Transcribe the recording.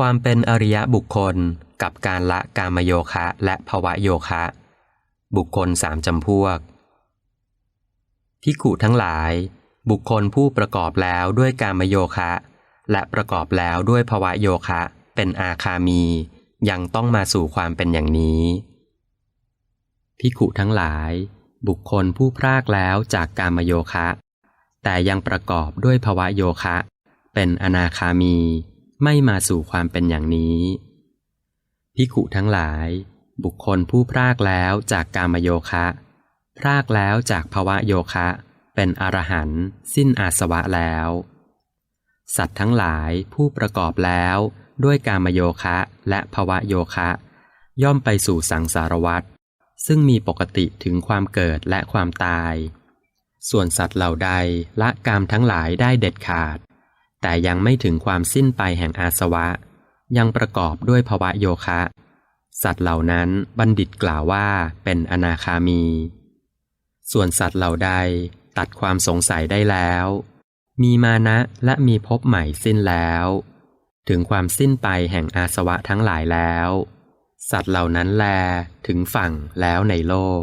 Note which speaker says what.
Speaker 1: ความเป็นอริยบุคคลกับการละกามโยคะและภวะโยคะ บุคคลสามจำพวกพิกุทั้งหลาย บุคคลผู้ประกอบแล้วด้วยกามโยคะ และประกอบแล้วด้วยภวะโยคะ เป็นอาคามี ยังต้องมาสู่ความเป็นอย่างนี้พิกุทั้งหลาย บุคคลผู้พรากแล้วจากกามโยคะ แต่ยังประกอบด้วยภวะโยคะ เป็นอนาคามี ไม่มาสู่ความเป็นอย่างนี้พิกุทั้งหลาย บุคคลผู้พรากแล้วจากกามโยคะ พรากแล้วจากภวะโยคะ เป็นอรหันต์สิ้นอาสวะแล้ว สัตว์ทั้งหลายผู้ประกอบแล้วด้วยกามโยคะและภวะโยคะ ย่อมไปสู่สังสารวัฏซึ่งมีปกติถึงความเกิดและความตาย ส่วนสัตว์เหล่าใดละกามทั้งหลายได้เด็ดขาด แต่ยังไม่ถึงความสิ้นไปแห่งอาสวะ ยังประกอบด้วยภวะโยคะ สัตว์เหล่านั้นบัณฑิตกล่าวว่าเป็นอนาคามี ส่วนสัตว์เหล่าใดตัดความสงสัยได้แล้ว มีมานะและมีภพใหม่สิ้นแล้ว ถึงความสิ้นไปแห่งอาสวะทั้งหลายแล้ว สัตว์เหล่านั้นแลถึงฝั่งแล้วในโลก